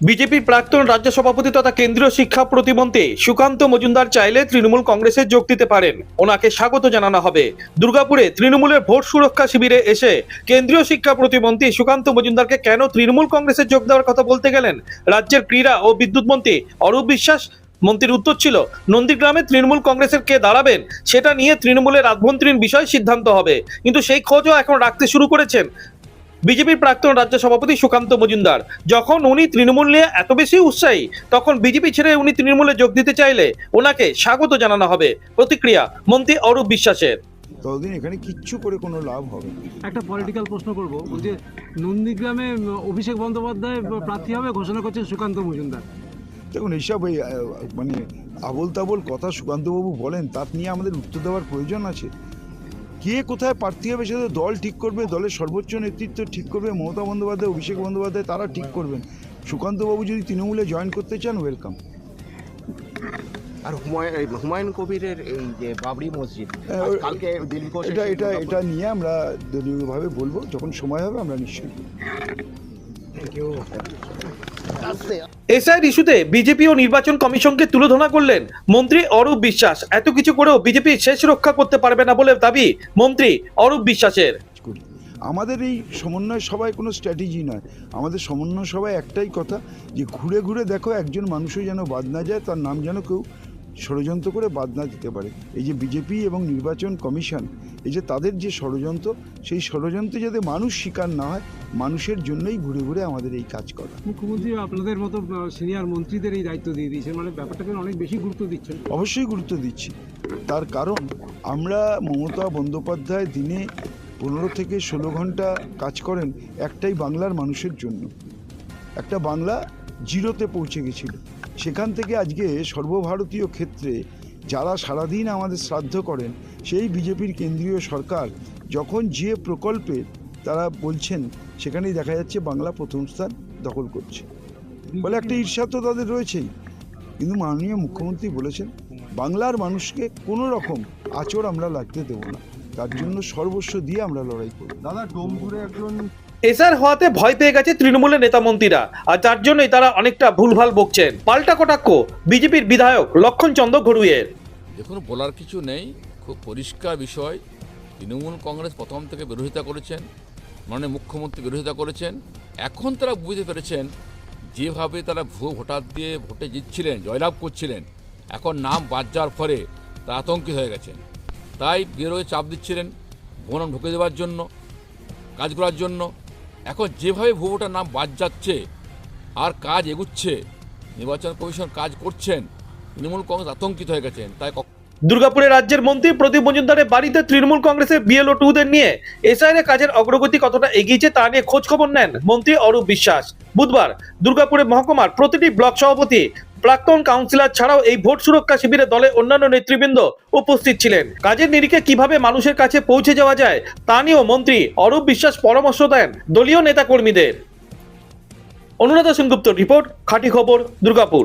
বিজেপির প্রাক্তন রাজ্য সভাপতি তথা কেন্দ্রীয় শিক্ষা প্রতিমন্ত্রী সুকান্ত মজুমদার চাইলে তৃণমূল কংগ্রেসে যোগ দিতে পারেন। ওনাকে স্বাগত জানানো হবে। দুর্গাপুরে তৃণমূলের ভোট সুরক্ষা শিবিরে এসে কেন্দ্রীয় শিক্ষা প্রতিমন্ত্রী সুকান্ত মজুমদারকে কেন তৃণমূল কংগ্রেসে যোগ দেওয়ার কথা বলতে গেলেন রাজ্যের ক্রীড়া ও বিদ্যুৎ মন্ত্রী অরূপ বিশ্বাস। মন্ত্রীর উত্তর ছিল, নন্দীগ্রামে তৃণমূল কংগ্রেসের কে দাঁড়াবেন? সেটা নিয়ে তৃণমূলের আভ্যন্তরীণ বিষয় সিদ্ধান্ত হবে। কিন্তু সেই খোঁজও এখন রাখতে শুরু করেছেন বিজেপির প্রাক্তন রাজ্য সভাপতি সুকান্ত মজুমদার। যখন উনি তৃণমূল নিয়ে এত বেশি উৎসাহী তখন বিজেপি ছেড়ে উনি তৃণমূলে যোগ দিতে চাইলে ওনাকে স্বাগত জানানো হবে। প্রতিক্রিয়া মন্ত্রী অরূপ বিশ্বাসের। ততদিন এখানে কিচ্ছু করে কোনো লাভ হবে না। একটা পলিটিক্যাল প্রশ্ন করব। বলছে নন্দীগ্রামে অভিষেক বন্দ্যোপাধ্যায় প্রার্থী হবে ঘোষণা করছেন সুকান্ত মজুমদার। দেখুন এইসব এই আহ, মানে আবল তাবল কথা সুকান্তবাবু বলেন তার নিয়ে আমাদের উত্তর দেওয়ার প্রয়োজন আছে। কে কোথায় প্রার্থী হবে সেটা দল ঠিক করবে দলের সর্বোচ্চ নেতৃত্ব ঠিক করবে মমতা বন্দ্যোপাধ্যায় অভিষেক বন্দ্যোপাধ্যায় তারা ঠিক করবেন। সুকান্তবাবু যদি তৃণমূলে জয়েন করতে চান ওয়েলকাম আর হুমায়ুন হুমায়ুন কবিরের এই যে বাবরি মসজিদ হ্যাঁ, কালকে দিল্লি এটা এটা এটা নিয়ে আমরা দলীয়ভাবে বলব যখন সময় হবে আমরা নিশ্চয়ই বলব। এসআইয়ের ইস্যুতে বিজেপি ও নির্বাচন কমিশনকে তুলোধনা করলেন মন্ত্রী অরূপ বিশ্বাস। এত কিছু করেও বিজেপি শেষ রক্ষা করতে পারবে না বলে দাবি মন্ত্রী অরূপ বিশ্বাসের। আমাদের এই সমন্বয় সভায় কোনো স্ট্র্যাটেজি নয়। আমাদের সমন্বয় সভায় একটাই কথা যে ঘুরে ঘুরে দেখো একজন মানুষও যেন বাদ না যায়, তার নাম যেন কেউ ষড়যন্ত্র করে বাদ না দিতে পারে। এই যে বিজেপি এবং নির্বাচন কমিশন এই যে তাদের যে ষড়যন্ত্র সেই ষড়যন্ত্রে যাতে মানুষ শিকার না হয় মানুষের জন্যই ঘুরে ঘুরে আমাদের এই কাজ করা। মুখ্যমন্ত্রী আপনাদের মতো সিনিয়র মন্ত্রীদের এই দায়িত্ব দিয়ে দিয়েছেন মানে ব্যাপারটাকে অনেক বেশি গুরুত্ব দিচ্ছেন। অবশ্যই গুরুত্ব দিচ্ছি। তার কারণ আমরা মমতা বন্দ্যোপাধ্যায় দিনে পনেরো থেকে ষোলো ঘণ্টা কাজ করেন একটাই বাংলার মানুষের জন্য। একটা বাংলা জিরোতে পৌঁছে গেছিল। সেখান থেকে আজকে সর্বভারতীয় ক্ষেত্রে যারা সারাদিন আমাদের শ্রাদ্ধ করেন, সেই বিজেপির কেন্দ্রীয় সরকার যখন যে প্রকল্পে তারা বলছেন, সেখানেই দেখা যাচ্ছে বাংলা প্রথম স্থান দখল করছে। বলে একটা ঈর্ষা তো তাদের রয়েছেই। কিন্তু মাননীয় মুখ্যমন্ত্রী বলেছেন, বাংলার মানুষকে কোনো রকম আচর আমরা লাগতে দেবো না। তার জন্য সর্বস্ব দিয়ে আমরা লড়াই করব। দাদা ডোমজুড়ে একজন এসআর হওয়াতে ভয় পেয়ে গেছে তৃণমূলের নেতা মন্ত্রীরা আর যার জন্যই তারা অনেকটা ভুলভাল বকছেন। পাল্টা কটাক্ষ বিজেপির বিধায়ক লক্ষণ চন্দ্র ঘড়ুইয়ের। দেখুন বলার কিছু নেই খুব পরিষ্কার বিষয়। তৃণমূল কংগ্রেস প্রথম থেকে বিরোধিতা করেছেন মাননীয় মুখ্যমন্ত্রী বিরোধিতা করেছেন। এখন তারা বুঝতে পেরেছেন যেভাবে তারা ভুয়ো ভোটার দিয়ে ভোটে জিতছিলেন জয়লাভ করছিলেন এখন নাম বাদ যাওয়ার ফলে তারা আতঙ্কিত হয়ে গেছেন। তাই বিরোধী চাপ দিচ্ছিলেন ভোটন ঢুকে দেওয়ার জন্য, কাজ করার জন্য। এখন যেভাবে ভুয়ো ভোটার নাম বাদ যাচ্ছে আর কাজ এগুচ্ছে, নির্বাচন কমিশন কাজ করছেন, তৃণমূল কংগ্রেস আতঙ্কিত হয়ে গেছেন। তাই কখ- দুর্গাপুরে রাজ্যের মন্ত্রী প্রদীপ মজুমদারের বাড়িতে তৃণমূল কংগ্রেসের বিএলও টুদের নিয়ে এসআইয়ের কাজের অগ্রগতি কতটা এগিয়েছে তা নিয়ে খোঁজ খবর নেন মন্ত্রী অরূপ বিশ্বাস। বুধবার দুর্গাপুরে মহকুমার প্রতিটি ব্লক সভাপতি প্রাক্তন কাউন্সিলর ছাড়াও এই ভোট সুরক্ষা শিবিরে দলে অন্যান্য নেতৃবৃন্দ উপস্থিত ছিলেন। কাজের নিরিখে কীভাবে মানুষের কাছে পৌঁছে যাওয়া যায়, তা নিয়েও মন্ত্রী অরূপ বিশ্বাস পরামর্শ দেন দলীয় নেতাকর্মীদের। অনুরাধা সেনগুপ্ত রিপোর্ট, খাঁটি খবর, দুর্গাপুর।